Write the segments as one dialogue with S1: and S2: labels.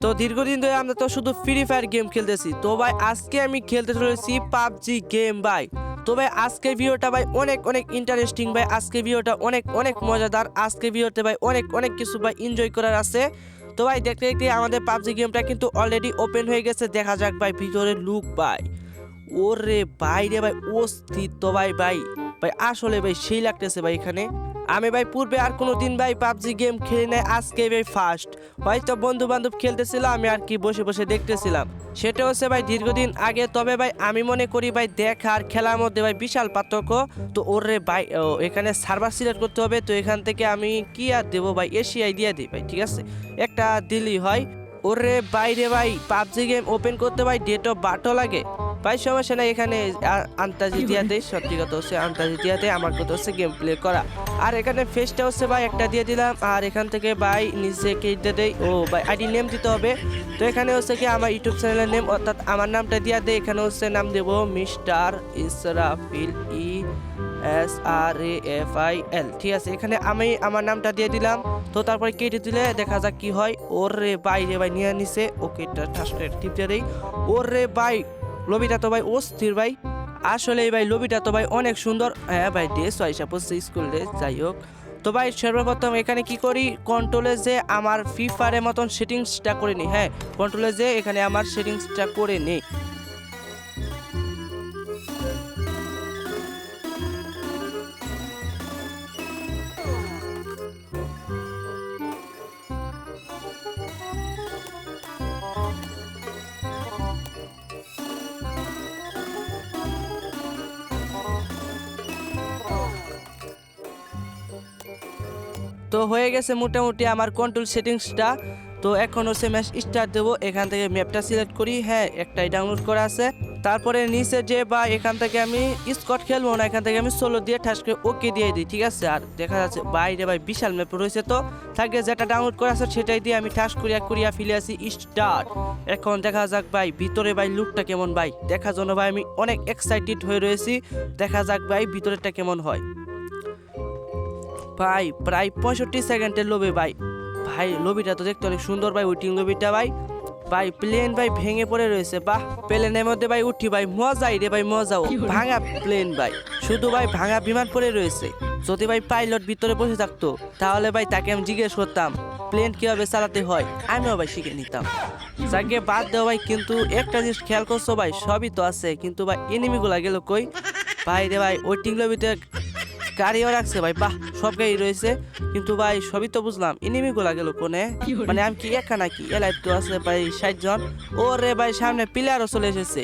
S1: তো দীর্ঘদিন ধরে আমরা তো শুধু ফ্রি ফায়ার গেম খেলতেছি। তো ভাই, আজকে আমি খেলতে চলেছি পাবজি গেম ভাই। তো ভাই, আজকের ভিডিওটা ভাই অনেক অনেক ইন্টারেস্টিং ভাই। আজকের ভিডিওটা অনেক অনেক মজাদার। আজকে ভিডিওতে ভাই অনেক অনেক কিছু ভাই এনজয় করার আছে। তো ভাই, দেখতে দেখতে আমাদের পাবজি গেমটা কিন্তু অলরেডি ওপেন হয়ে গেছে। দেখা যাক ভাই ভিতরে লুক ভাই। ওরে ভাই রে ভাই তো ভাই ভাই। ভাই, আসলে ভাই, সেই লাগতেছে ভাই এখানে। আমি ভাই, পূর্বে আর কোনো দিন ভাই পাবজি গেম খেলি নাই, আজকে ভাই ফার্স্ট হয়তো বন্ধু বান্ধব খেলতেছিল, আমি আর কি বসে বসে দেখতেছিলাম। সেটা হচ্ছে ভাই, দীর্ঘদিন আগে, তবে ভাই, আমি মনে করি ভাই, দেখা আর খেলার মধ্যে ভাই বিশাল পার্থক্য। তো ওরে ভাই এখানে সার্ভার সিলেক্ট করতে হবে, তো এখান থেকে আমি কি আর দেবো ভাই এশিয়াই দিয়ে দিই ভাই, ঠিক আছে? একটা দিলেই হয়। ওরে বাইরে ভাই পাবজি গেম ওপেন করতে ভাই ডেট অফ বার্থও লাগে। ভাই সমস্যা নাই এখানে আ- আন্তাজিতিয়াতে সত্যি কথা হচ্ছে আন্তাজিতিয়াতে আমার কথা হচ্ছে গেম প্লে করা। আর এখানে ফেসটা হচ্ছে ভাই একটা দিয়ে দিলাম আর এখান থেকে ভাই নিজে কেটে দেই ও ভাই আইডি নেম দিতে হবে। তো এখানে হচ্ছে কি আমার ইউটিউব চ্যানেলের নেম অর্থাৎ আমার নামটা দিয়ে দেয় এখানে হচ্ছে নাম দেবো mister Israfil I S R A F I L ঠিক আছে, এখানে আমি আমার নামটা দিয়ে দিলাম। তো তারপরে কেটে দিলে দেখা যাক কি হয়। ওর রে ভাই রে ভাই, নিয়ে নিছে। ওকে টিপ দিয়ে দেই। ওর রে ভাই লবিটা তো ভাই অস্থির ভাই। আসলে ভাই লবিটা তো ভাই অনেক সুন্দর। হ্যাঁ ভাই ড্রেস হিসাব হচ্ছে স্কুল ড্রেস যাই হোক। তো ভাই, সর্বপ্রথম এখানে কি করি? কন্ট্রোলে যে আমার ফ্রি ফায়ারের মতন সেটিংসটা করে নিই। হ্যাঁ কন্ট্রোলে যে এখানে আমার সেটিংসটা করে নিই। তো হয়ে গেছে মোটামুটি আমার কন্ট্রোল সেটিংসটা তো এখন হচ্ছে ম্যাচ স্টার্ট দেবো, এখান থেকে ম্যাপটা সিলেক্ট করি হ্যাঁ একটাই ডাউনলোড করা আছে। তারপরে নিচে যে বা এখান থেকে আমি স্কট খেলব না, এখান থেকে আমি সোলো দিয়ে ঠাস করে ওকে দিয়ে দিই, ঠিক আছে? আর দেখা যাচ্ছে বাইরে ভাই বিশাল ম্যাপ রয়েছে তো থাকে যেটা ডাউনলোড করা আছে সেটাই দিয়ে আমি ঠাস করিয়া করিয়া ফেলে আসি স্টার্ট এখন দেখা যাক ভাই, ভিতরে ভাই লুকটা কেমন ভাই? দেখার জন্য ভাই আমি অনেক এক্সাইটেড হয়ে রয়েছি, দেখা যাক ভাই ভিতরেটা কেমন হয়। ভাই, প্রায় পঁয়ষট্টি সেকেন্ডের লবি ভাই। ভাই লবিটা তো দেখতে অনেক সুন্দর ভাই উইটিং লবিটা ভাই। ভাই প্লেন ভাই ভেঙে পড়ে রয়েছে, বাহ। প্লেনের মধ্যে ভাই উঠি ভাই মজাই রে ভাই মজাও ভাঙা প্লেন ভাই, শুধু ভাই ভাঙা বিমান পড়ে রয়েছে। যদি ভাই পাইলট ভিতরে বসে থাকতো, তাহলে ভাই তাকে আমি জিজ্ঞেস করতাম প্লেন কীভাবে চালাতে হয়? আমিও ভাই শিখে নিতাম। যাকে বাদ দেওয়া ভাই, কিন্তু একটা জিনিস খেয়াল করছ ভাই, সবই তো আছে, কিন্তু ভাই এনিমিগুলা গেল কই? ভাই রে ভাই ওয়েটিং লবিতে গাড়িও রাখছে ভাই, বাহ, সব গাড়ি রয়েছে। কিন্তু ভাই, সবই তো বুঝলাম এনিমিগুলা গেল কোনে? মানে আমি কি একা নাকি? এলাই তো আছে ভাই ষাট জন। ও রে ভাই, সামনে প্লেয়ারও চলে এসেছে।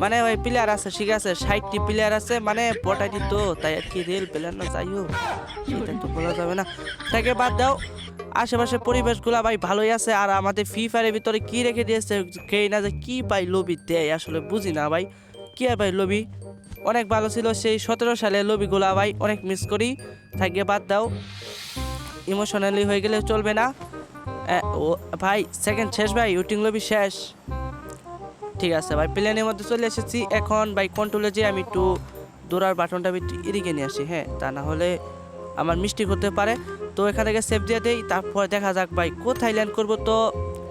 S1: মানে ভাই প্লেয়ার আছে, ঠিক আছে, ষাটটি প্লেয়ার আছে মানে পটাটি তো তাই আর কি রেল প্লেয়ার না, যাই হোক। এটা তো বলা যাবে না। তাকে বাদ দাও। আশেপাশে পরিবেশগুলা ভাই ভালোই আছে, আর আমাদের ফ্রি ফায়ারের ভিতরে কি রেখে দিয়েছে, কে না যে কি পাই লবি দেয়, আসলে বুঝি না ভাই। কি আর ভাই লবি অনেক ভালো ছিল। সেই সতেরো সালে লবিগুলা ভাই অনেক মিস করি থাকে বাদ দাও। ইমোশনালি হয়ে গেলে চলবে না। ভাই সেকেন্ড শেষ ভাই উইটিং লবি শেষ। ঠিক আছে ভাই প্লেনের মধ্যে চলে এসেছি। এখন ভাই কন্ট্রোলে যে আমি একটু দৌড়ার বাটনটা আমি এদিকে নিয়ে আসি হ্যাঁ? তা না হলে আমার মিস্টেক হতে পারে। তো এখান থেকে সেভ দিয়ে দেই, তারপর দেখা যাক ভাই, কোথায় ল্যান্ড করব তো?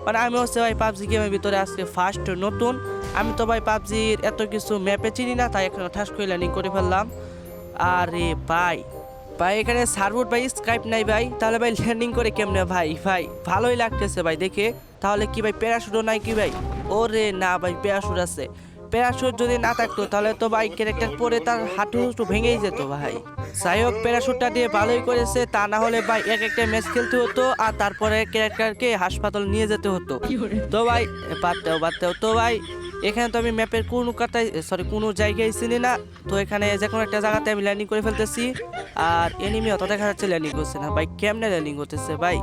S1: মানে আমি হচ্ছে ভাই, পাবজি গেমের ভিতরে আজকে ফার্স্ট নতুন। আমি তো ভাই পাবজির এত কিছু ম্যাপে চিনি না তাই এখন ঠাস করে ল্যান্ডিং করে ফেললাম। আরে ভাই ভাই এখানে সার্ভুট ভাই স্কাইপ নাই ভাই। তাহলে ভাই ল্যান্ডিং করে কেমনে ভাই? ভাই ভালোই লাগতেছে ভাই দেখে। তাহলে কি ভাই প্যারাশুটও নাই কি ভাই? ওরে না ভাই প্যারাশুট আছে। প্যারাশুট যদি না থাকতো তাহলে তো ভাই ক্যারেক্টার পরে তার হাঁটু হুটু ভেঙেই যেত ভাই। যাই হোক প্যারাশুটটা দিয়ে ভালোই করেছে তা না হলে ভাই এক একটা ম্যাচ খেলতে হতো আর তারপরে ক্যারেক্টারকে হাসপাতাল নিয়ে যেতে হতো। তো ভাই বাদ দেও বাদ দেও। তো ভাই এখানে তো আমি ম্যাপের কোনো কাটায় সরি কোনো জায়গায় চিনি না। তো এখানে যে কোনো একটা জায়গাতে আমি ল্যান্ডিং করে ফেলতেছি। আর এনিমি অত দেখা যাচ্ছে ল্যান্ডিং করছে না। ভাই, কেমনে ল্যান্ডিং করতেছে ভাই?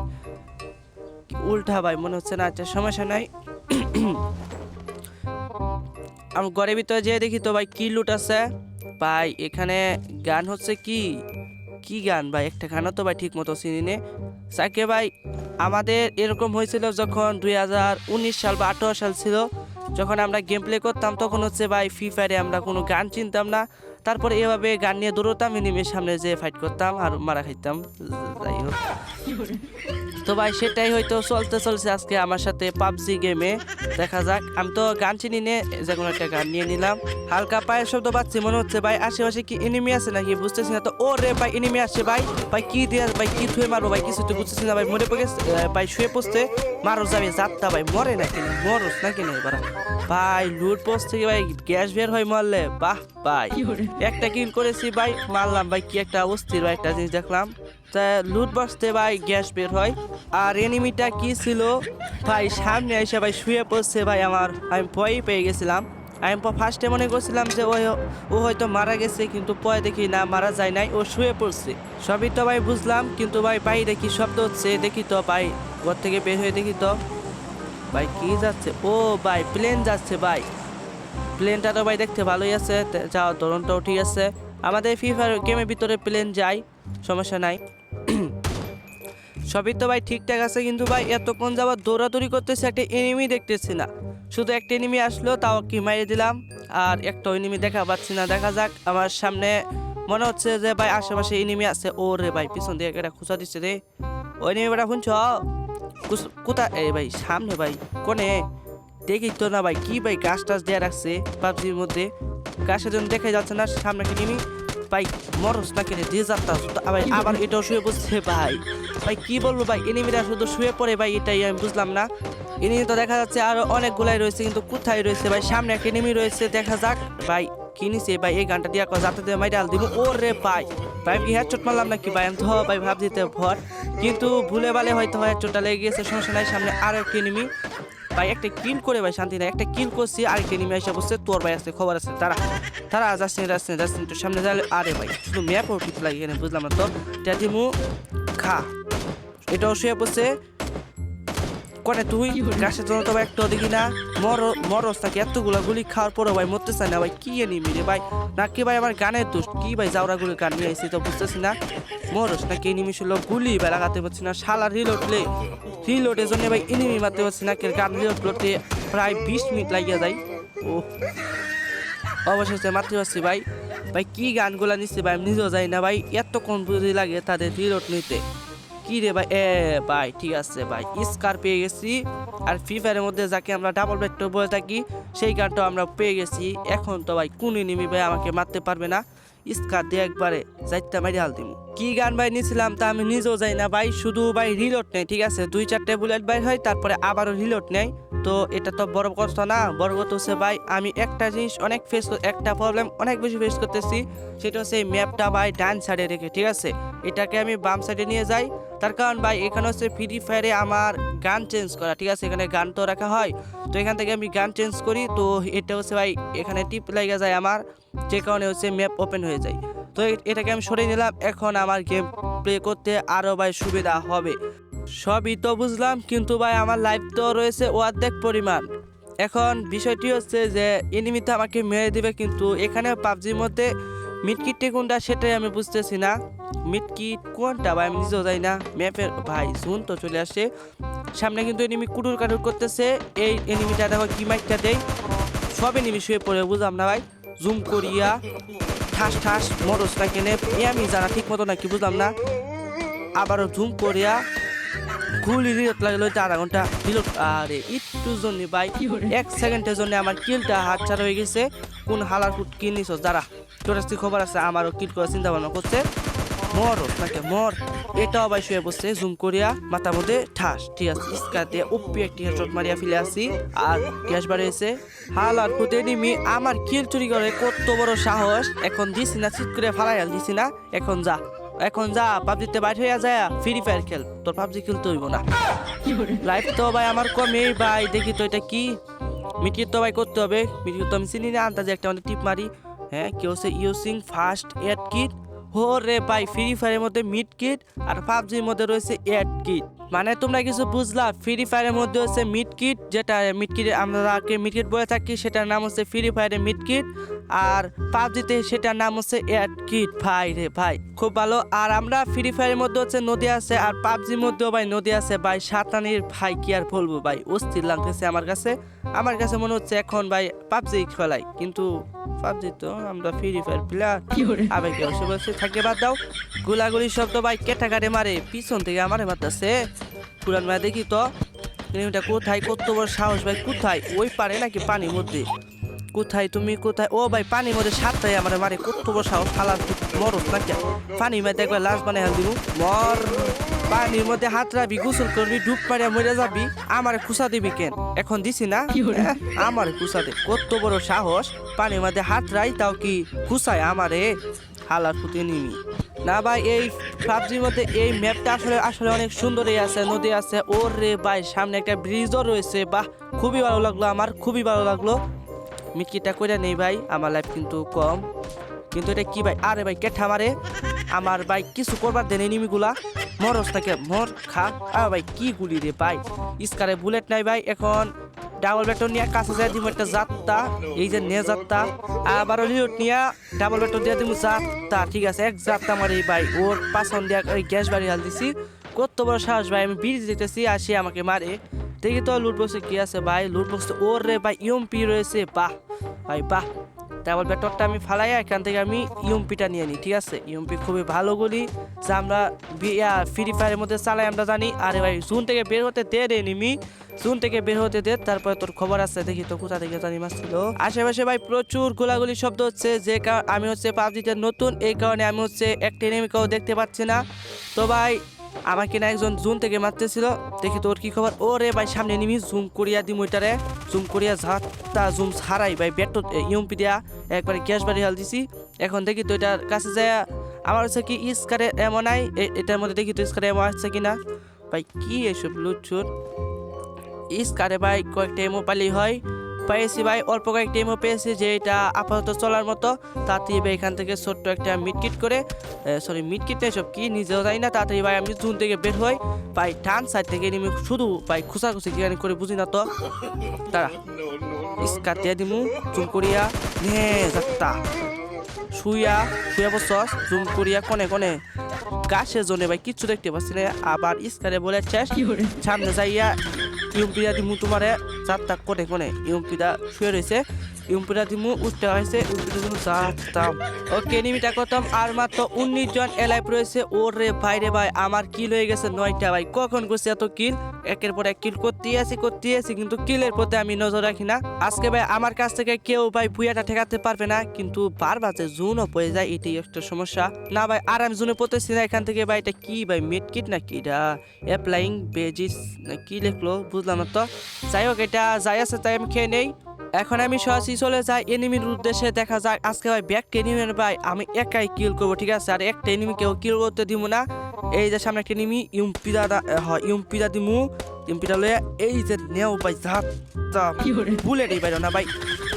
S1: উল্টা ভাই, মনে হচ্ছে না আচ্ছা সমস্যা নাই। আমি ঘরের ভিতরে যেয়ে দেখি তো ভাই, কি লুট আছে? ভাই, এখানে গান হচ্ছে কি? কি গান ভাই? একটা গানও তো ভাই ঠিক মতো চিনি নে। সাকে ভাই, আমাদের এরকম হয়েছিল যখন দু হাজার উনিশ সাল বা আঠারো সাল ছিল। যখন আমরা গেম প্লে করতাম, তখন হচ্ছে ভাই ফ্রি ফায়ারে আমরা কোনো গান চিনতাম না। তারপরে এভাবে গান নিয়ে দৌড়তাম এনিমির সামনে যে ফাইট করতাম আর মারা খাইতাম। যাই হোক। তো ভাই, সেটাই হয়তো চলতে চলছে আজকে আমার সাথে পাবজি গেমে দেখা যাক। আমি তো গান চিনি নে, যে কোনো একটা গান নিয়ে নিলাম। হালকা পায়ের শব্দ পাচ্ছি, মনে হচ্ছে ভাই, আশেপাশে কি এনিমি আছে নাকি বুঝতেছি না তো। ও রে ভাই এনিমি আসছে ভাই। ভাই, কি দিয়ে, ভাই, কি থুয়ে মারবো ভাই কিছু তো বুঝতেছি না ভাই, মরে পড়ে ভাই, শুয়ে পড়তে মারো যাবে, যাত্রা ভাই, মরে নাকি মরস নাকি না এবার। ভাই লুট পোস্ট থেকে ভাই গ্যাস বের হয় মারলে। বাহ ভাই। একটা কিল করেছি ভাই মারলাম ভাই কি একটা অস্থির ভাই একটা জিনিস দেখলাম। তা লুট বক্সতে ভাই গ্যাস বের হয়। আর এনিমিটা কি ছিল? ভাই সামনে এসে ভাই শুয়ে পড়ছে ভাই আমার। আমি ভয়ই পেয়ে গেছিলাম। আমি ফার্স্টে মনে করছিলাম যে ওই ও হয়তো মারা গেছে কিন্তু পরে দেখি না মারা যায় নাই ও শুয়ে পড়ছে। সবই তো ভাই বুঝলাম কিন্তু ভাই বাইরে কি শব্দ হচ্ছে দেখি তো ভাই। ঘর থেকে বের হয়ে দেখি তো। ভাই, কি যাচ্ছে? ও ভাই প্লেন যাচ্ছে ভাই। প্লেনটা তো ভাই দেখতে ভালোই আছে যাওয়ার ধরনটাও ঠিক আছে। আমাদের ফ্রি ফায়ার গেমের ভিতরে প্লেন যায়, সমস্যা নাই। সবই তো ভাই ঠিকঠাক আছে, কিন্তু ভাই এতক্ষণ যাবার দৌড়াদৌড়ি করতেছে, একটা এনিমি দেখতেছি না। শুধু একটা এনিমি আসলো, তাও কি মারিয়ে দিলাম? আর একটা এনিমি দেখা পাচ্ছি না। দেখা যাক, আমার সামনে মনে হচ্ছে যে ভাই আশেপাশে এনিমি আছে। ও রে ভাই, পিছন দিয়ে একটা খুঁচা দিচ্ছে রে। ওই এনিমি বেটা শুনছ? কোথা এই ভাই সামনে ভাই কোনে? দেখি তো না ভাই কি ভাই গাছ টাছ দেওয়া রাখছে পাবজির মধ্যে? গাছের জন্য দেখা যাচ্ছে না সামনে একটা এনিমি ভাই মরস না কেনে দিয়ে যাত্রা ভাই আবার এটাও শুয়ে বসছে ভাই। ভাই কি বলব ভাই এনিমিরা শুধু শুয়ে পড়ে ভাই এটাই আমি বুঝলাম না। এনিমি তো দেখা যাচ্ছে আরও অনেকগুলাই রয়েছে কিন্তু কোথায় রয়েছে ভাই? সামনে একটা এনিমি রয়েছে দেখা যাক ভাই। কি নিছে ভাই, এই গানটা দিয়া যাতে দিয়ে মাইডাল দিব ও রে ভাই ভাই কি হেডশট মারলাম নাকি ভাই? আমি তো ভাই ভাব দিতে ভর। কিন্তু ভুলে বালে হয়তো হেডশটটা লেগে গেছে সমস্যা নাই সামনে আরও একটা এনিমি। ভাই, একটা কিল করে ভাই, শান্তি নাই। একটা কিল করছি, আরেকটা এনিমি এসে বসছে। তোর ভাই আছে, খবর আছে। তারা তারা যাচ্ছে না যাচ্ছে যাচ্ছে। একটু সামনে যাবে আরে ভাই, শুধু ম্যাপও ঠিক লাগে এখানে বুঝলাম না তো। ট্যাটিমু খা। এটাও শুয়ে পড়ছে। কনে তুই? গাছের জন্য তো ভাই একটাও দেখি না। মর মরস নাকি এতগুলো গুলি খাওয়ার পরে ভাই মরতে চায় না ভাই কি এনিমি রে ভাই? নাকি ভাই আমার গানের দোষ? কি ভাই জাউরা গুলি গান নিয়ে আইসি তো বুঝতেছি না। মরস নাকি এনিমি ছিল গুলি ভাই লাগাতে পারছি না। শালা রিলোডলে রিলোডের জন্য ভাই এনিমি মারতে পারছি না। কে গান রিলোড করতে প্রায় বিশ মিনিট লাগিয়ে যায়। ও অবশেষে মারতে পারছি ভাই। ভাই কি গানগুলা নিচ্ছে ভাই আমি নিজেও যাই না ভাই। এত বুঝি লাগে তাদের রিলোড নিতে। কি রে ভাই? এ ভাই, ঠিক আছে ভাই। স্কার পেয়ে গেছি। আর ফ্রি ফায়ারের মধ্যে যাকে আমরা ডাবল ভেক্টর বলে থাকি, সেই গানটা আমরা পেয়ে গেছি। এখন তো ভাই কোন নিমি ভাই আমাকে মারতে পারবে না। স্কার দিয়ে একবারে যাইতে মারি হাল দিব কি গান ভাই নিছিলাম তা আমি নিজেও যাই না ভাই। শুধু ভাই রিলোড নেই ঠিক আছে? দুই চারটে বুলেট বাইর হয়, তারপরে আবারও রিলোড নেই তো এটা তো বড় কথা না। বড় কথা হচ্ছে ভাই, আমি একটা জিনিস অনেক ফেস একটা প্রবলেম অনেক বেশি ফেস করতেছি। সেটা হচ্ছে এই ম্যাপটা ভাই ডান সাইডে রেখে, ঠিক আছে? এটাকে আমি বাম সাইডে নিয়ে যাই। তার কারণ ভাই, এখানে হচ্ছে ফ্রি ফায়ারে আমার গান চেঞ্জ করা, ঠিক আছে? এখানে গান তো রাখা হয়। তো এখান থেকে আমি গান চেঞ্জ করি। তো এটা হচ্ছে ভাই, এখানে টিপ লেগে যায় আমার, যে কারণে হচ্ছে ম্যাপ ওপেন হয়ে যায়। তো এটাকে আমি সরিয়ে নিলাম। এখন আমার গেম প্লে করতে আরও ভাই সুবিধা হবে। সবই তো বুঝলাম, কিন্তু ভাই আমার লাইফ তো রয়েছে অর্ধেক পরিমাণ। এখন বিষয়টি হচ্ছে যে এনিমিতে আমাকে মেরে দিবে, কিন্তু এখানে পাবজির মধ্যে মিটকিটটি কোনটা সেটাই আমি বুঝতেছি না। মিটকিট কোনটা ভাই আমি নিজেও যাই না। ম্যাপের ভাই জুন তো চলে আসে। সামনে কিন্তু এনিমি কুটুর কাটুর করতেছে। এই এনিমিটা দেখো কি মাইকটা দেয়। সব এনিমি শুয়ে পড়ে, বুঝলাম না ভাই। জুম করিয়া ঠাস ঠাস মরস না কেনে। আমি জানা ঠিক মতো নাকি, বুঝলাম না। আবারও জুম করিয়া গুলি রিলোড লাগল হইতে আধা ঘণ্টা রিলোড আরে একটু জন্য ভাই এক সেকেন্ডের জন্য আমার কিলটা হাত ছাড়া হয়ে গেছে। কোন হালার ফুট কিল নিছ? যারা তোর খবর আছে আমারও কিল করার চিন্তা ভাবনা করছে। মর নাকি মর? এটাও ভাই শুয়ে বসছে জুম করিয়া মাথার মধ্যে ঠাস ঠিক আছে দিয়ে উপি একটি হেডশট মারিয়া ফেলে আসি আর গ্যাস বাড়িয়েছে। হালার ফুটে নিমি আমার কিল চুরি করে কত বড় সাহস। এখন দিছি না চিট করে ফালাই দিছি না এখন যা। এখন যা পাবজিতে বাইর হইয়া যায় ফ্রি ফায়ার খেল। তোর পাবজি খেলতে হইব না। লাইফ তো ভাই আমার কমে ভাই, দেখি তো এটা কি? মিটির তো ভাই করতে হবে। মিটির তো আমি চিনি না, আন্দাজে একটা মানে টিপ মারি। হ্যাঁ কি হচ্ছে? ইউসিং ফার্স্ট এড কিট হো রে ভাই ফ্রি ফায়ারের মধ্যে মিড কিট আর পাবজির মধ্যে রয়েছে এড কিট মানে তোমরা কিছু বুঝলা ফ্রি ফায়ারের মধ্যে হচ্ছে মিটকিট যেটা মিটকিট আমরাকে মিটকিট বলে থাকি, সেটার নাম হচ্ছে ফ্রি ফায়ারের মিটকিট আর পাবজিতে সেটার নাম হচ্ছে অ্যাড কিট ভাই রে ভাই, খুব ভালো। আর আমরা ফ্রি ফায়ারের মধ্যে হচ্ছে নদী আছে, আর পাবজির মধ্যেও ভাই নদী আছে। ভাই সাতানির ভাই কি আর বলব ভাই, অস্থির লাগতেছে আমার কাছে। আমার কাছে মনে হচ্ছে এখন ভাই পাবজি খেলাই, কিন্তু পাবজি তো আমরা ফ্রি ফায়ার প্লেয়ার আবে কেউ সে থাকে বাদ দাও। গুলাগুলি শব্দ ভাই কেটা কাটে মারে পিছন থেকে আমারে মারতেছে। পুরান ভাই দেখি তো এটা কোথায় কত বড় সাহস ভাই কোথায়? ওই পারে নাকি পানির মধ্যে? কোথায় তুমি কোথায়? ও ভাই পানির মধ্যে সাতটাই আমার মারে কত বড় সাহস ফালার মরস নাকি? পানির মধ্যে একবার লাশ বানাই হাল দিব মর। পানির মধ্যে হাত রাবি গোসল করবি ডুব মারিয়া মরে যাবি আমার খুসা দিবি কেন? এখন দিছি না। আমার খুসা দে। কত বড় সাহস। পানির মধ্যে হাত রাই তাও কি খুসায় আমারে? হালার ফুটে নিমি না ভাই এই পাবজির মধ্যে এই ম্যাপটা আসলে আসলে অনেক সুন্দরই আছে নদী আছে। ওর রে ভাই সামনে একটা ব্রিজও রয়েছে। বাহ খুবই ভালো লাগল আমার খুবই ভালো লাগল। মিটকিটা করে নেই ভাই? আমার লাইফ কিন্তু কম। কিন্তু এটা কি ভাই? আরে ভাই কেঠা মারে। আমার ভাই কিছু করবার দেন এনিমিগুলা মরস থাকে মর, খা আ ভাই, কি গুলি রে ভাই? ইস্কারে বুলেট নাই ভাই, এখন ডাবল ব্যাটন নিয়ে কাছে যায় দিব একটা যাত্রা এই যে নে যাত্রা আবার লিওট নিয়ে ডাবল ব্যাটন দিয়ে দিব যাত্রা ঠিক আছে, এক যাত্রা মারি ভাই, ওর পাছন দিয়ে ওই গ্যাস বাড়ি হাল দিছি। কত বড় সাহস ভাই, আমি বিড়ি দিতেছি আর সে আমাকে মারে। দেখি তো লুট বক্সে কি আছে ভাই লুট বক্সে ওর রে ভাই ইউমপি রয়েছে, বাহ, ভাই, বাহ। ডাবল ব্যাটরটা আমি ফালাই এখান থেকে আমি ইউমপিটা নিয়ে নিই ঠিক আছে? ইউমপি খুবই ভালো গুলি, যা আমরা ফ্রি ফায়ারের মধ্যে চালাই, আমরা জানি। আরে ভাই, জুন থেকে বের হতে দে রে নিমি। জুন থেকে বের হতে দে, তারপরে তোর খবর আছে, দেখি তো কোথা থেকে জানি মাছ ছিল। আশেপাশে ভাই প্রচুর গোলাগুলি শব্দ হচ্ছে, যে কারণ আমি হচ্ছে পাবজিতে নতুন, এই কারণে আমি হচ্ছে একটা এনিমিকেও দেখতে পাচ্ছি না। তো ভাই আমাকে না একজন জুম থেকে মারতেছিল, দেখি তোর কি খবর? ও রে ভাই, সামনে নিমি জুম করিয়া দিম ওইটারে। জুম করিয়া ঝাঁটা জুম ছাড়াই ভাই বেট ইউমপি দিয়া একবারে গ্যাস বাড়ি হাল দিছি। এখন দেখি তো এটার কাছে যায়, আমার হচ্ছে কি ইস্কারে এমন নাই এটার মধ্যে দেখি তো ইস্কারে এমন আসছে কিনা। ভাই, কি এসব লুটছুট? ইস্কারে ভাই, কয়েকটা এমো পালি হয়। পেয়েছি ভাই। অল্প কয়েকটা এমো পেয়েছি যে এটা আপাতত চলার মতো। তাড়াতাড়ি ভাই এখান থেকে ছোট্ট একটা মিটকিট করে সরি মিটকিট না সব কি? নিজেও জানি না। তাড়াতাড়ি ভাই আমি জুন থেকে বের হই। ভাই ডান সাইড থেকে নেমে শুধু ভাই খুশাখুশি কি করে বুঝি না তো। তারা ইস্কার দিয়ে দিমু জুম করিয়া। নে যাত্রা। শুইয়া শুয়ে বসস জুম করিয়া কোনে কোনে। গাছের জন্য ভাই কিচ্ছু দেখতে পাচ্ছি না। আবার ইস্কারে বলে শেষ সামনে যাইয়া ইউমপিরা দিমু তোমারে তাক কোনে কোনে ইউমপিরা শুয়ে রয়েছে ইউমপিরা দিমু উঠতে হয়েছে ইউমপিরা দিমু যাত্রাম ওকে নিমিটা করতাম আর মাত্র উনিশ জন এলাইভ রয়েছে। ওর ভাই রে ভাই, আমার কিল হয়ে গেছে নয়টা ভাই। কখন করছে এত কিল একের পর এক কিল করতে আছি করতে আছি, কিন্তু কিলের প্রতি আমি নজর রাখি না। আজকে ভাই আমার কাছ থেকে কেউ ভাই ভুইয়াটা ঠেকাতে পারবে না, কিন্তু বারবার যে জুনও পড়ে যায়, এটাই একটা সমস্যা। না ভাই আর আমি জুনে পড়তেছি না এখান থেকে ভাই, এটা কি ভাই মিড কিট না কি এটা? অ্যাপ্লাইং বেজিস না কি লিখলো, বুঝলাম না তো। যাই হোক, এটা যাই আছে, তাই আমি খেয়ে নেই। এখন আমি সরাসরি চলে যাই এনিমির উদ্দেশ্যে দেখা যাক। আজকে ভাই ব্যাক এনিমির ভাই আমি একাই কিল করব ঠিক আছে? আর একটা এনিমি কেউ কিল করতে দিব না। এই যে সামনে একটা এনিমি ইউমপিদা হয় ইউমপিদা দিমু। ইউমপিদা লয়ে এই যে নেও ভাই জাত বুলেট এই বাইর না ভাই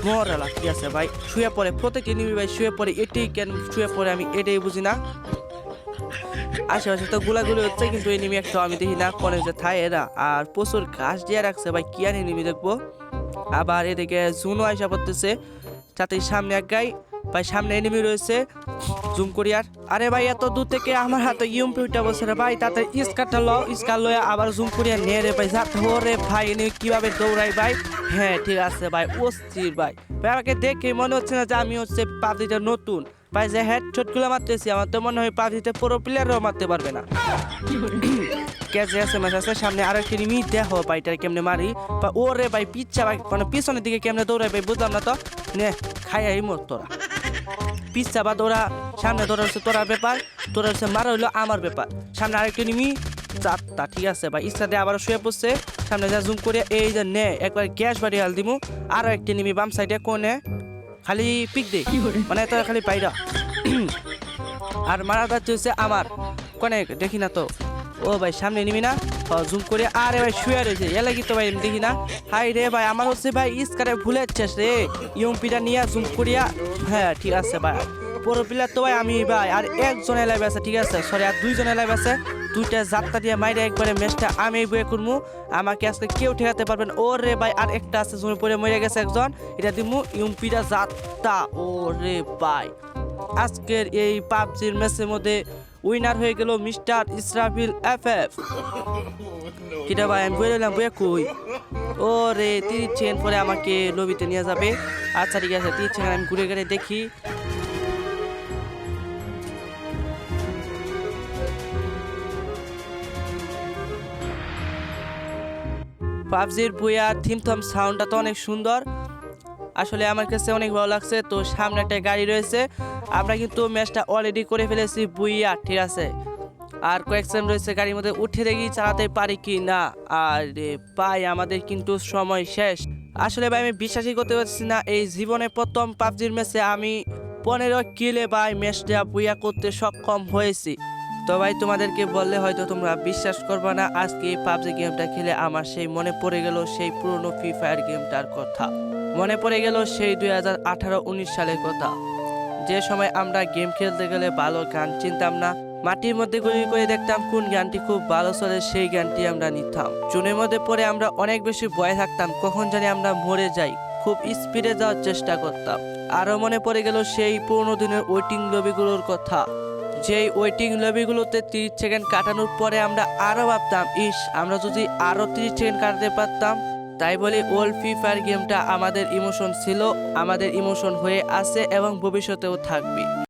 S1: মরালা ঠিক আছে ভাই। শুয়ে পড়ে প্রত্যেক এনিমি ভাই শুয়ে পড়ে এটাই কেন শুয়ে পড়ে আমি এটাই বুঝি না। আশেপাশে তো গুলাগুলি হচ্ছে কিন্তু এনিমি একটা আমি দেখি না। কোনে যে থায় এরা আর প্রচুর ঘাস দিয়ে রাখছে ভাই কি আর এনিমি দেখব? আবার এদিকে জুনও আইসা পড়তেছে। তাতে সামনে এক গাই ভাই সামনে এনিমি রয়েছে। জুম করি আর। আরে ভাই, এত দূর থেকে আমার হাতে ইউমপিটা বসে রে ভাই, তাতে স্কারটা ল, স্কার লয়ে আবার জুম করিয়া নিয়ে রে ভাই যাতে রে ভাই, এনে কীভাবে দৌড়াই ভাই? হ্যাঁ ঠিক আছে ভাই, অস্থির ভাই। ভাই, আমাকে দেখে মনে হচ্ছে না যে আমি হচ্ছে পাবলিটা নতুন। ভাই, যে হেডগুলো মারতেছি, আমার তো মনে হয় পাবজিতে পুরো প্লেয়ারও মারতে পারবে না। ক্যাচে আছে ম্যাচ আছে সামনে আরও একটি নিমি দেখো ভাইটার কেমনে মারি? বা ওরে ভাই পিচ্ছা ভাই মানে পিছনের দিকে কেমনে দৌড়াই ভাই বুঝলাম না তো? নে খাই আই মর তোরা। পিচ্ছা বা দৌড়া সামনে দৌড়া হচ্ছে তোরা ব্যাপার তোরা হচ্ছে মারা হইল আমার ব্যাপার। সামনে আরেকটি নিমি চারটা ঠিক আছে ভাই ইচ্ছাতে আবার শুয়ে পড়ছে। সামনে যা জুম করে এই যে নে একবার গ্যাস বাড়ি হাল দিমু। আরও একটি নিমি বাম সাইডে কোনে খালি পিক দে মানে তোরা খালি পাইরা। আর মারা হচ্ছে আমার। কোনে দেখি না তো। ও ভাই, সামনে নিবি না? জুম করে। আরে ভাই, শুয়ে রয়েছে। এ লাগি তো ভাই দেখি না। হাই রে ভাই, আমার হচ্ছে ভাই ইস্কারে ভুলে যাচ্ছিস রে। ইউমপিটা নিয়ে জুম করিয়া হ্যাঁ ঠিক আছে ভাই। পুরো প্লেয়ার তো ভাই, আমি ভাই। আর একজন এলাইভ আছে, ঠিক আছে? সরি আর দুইজন এলাইভ আছে। দুইটা যাত্রা দিয়ে মাইরে একবারে ম্যাচটা আমি বয়ে করব আমাকে আজকে কেউ ঠেকাতে পারবেন ও রে ভাই, আর একটা আছে জমি পড়ে মরে গেছে একজন। এটা দিমু ইউম্পিটা যাত্রা। ও রে ভাই। আজকের এই পাবজির ম্যাচের মধ্যে উইনার হয়ে গেল মিস্টার ইসরাফিল এফ এফ কিটা ভাই, আমি বলে দিলাম বয়ে কই? ও রে তিরিশ সেকেন্ড পরে আমাকে লবিতে নিয়ে যাবে। আচ্ছা ঠিক আছে তিরিশ সেকেন্ড আমি ঘুরে ঘুরে দেখি। পাবজির বইয়ার থিমথম সাউন্ডটা তো অনেক সুন্দর। আসলে আমার কাছে অনেক ভালো লাগছে। তো সামনে একটা গাড়ি রয়েছে। আমরা কিন্তু ম্যাচটা অলরেডি করে ফেলেছি বুইয়া, ঠিক আছে? আর কয়েকজন রয়েছে গাড়ির মধ্যে উঠে দেখি চালাতে পারি কি না। আর ভাই, আমাদের কিন্তু সময় শেষ। আসলে ভাই, আমি বিশ্বাসই করতে পারছি না, এই জীবনে প্রথম পাবজির ম্যাচে আমি পনেরো কিলে ভাই ম্যাচটা বুইয়া করতে সক্ষম হয়েছি। তো ভাই, তোমাদেরকে বললে হয়তো তোমরা বিশ্বাস করবে না, আজকে এই পাবজি গেমটা খেলে আমার সেই মনে পড়ে গেল সেই পুরনো ফ্রি ফায়ার গেমটার কথা। মনে পড়ে গেল সেই দুই হাজার আঠারো উনিশ সালের কথা। যে সময় আমরা গেম খেলতে গেলে ভালো গান চিনতাম না, মাটির মধ্যে গুলি করে দেখতাম কোন গানটি খুব ভালো চলে সেই গানটি আমরা নিতাম। চুনের মধ্যে পরে আমরা অনেক বেশি ভয় থাকতাম, কখন জানি আমরা মরে যাই, খুব স্পিডে যাওয়ার চেষ্টা করতাম। আরও মনে পড়ে গেল সেই পুরোনো দিনের ওয়েটিং লবিগুলোর কথা। যেই ওয়েটিং লবিগুলোতে তিরিশ সেকেন্ড কাটানোর পরে আমরা আরও ভাবতাম, ইস, আমরা যদি আরও তিরিশ সেকেন্ড কাটাতে পারতাম তাই বলে ওল্ড ফ্রি ফায়ার গেমটা আমাদের ইমোশন ছিল, আমাদের ইমোশন হয়ে আছে এবং ভবিষ্যতেও থাকবে।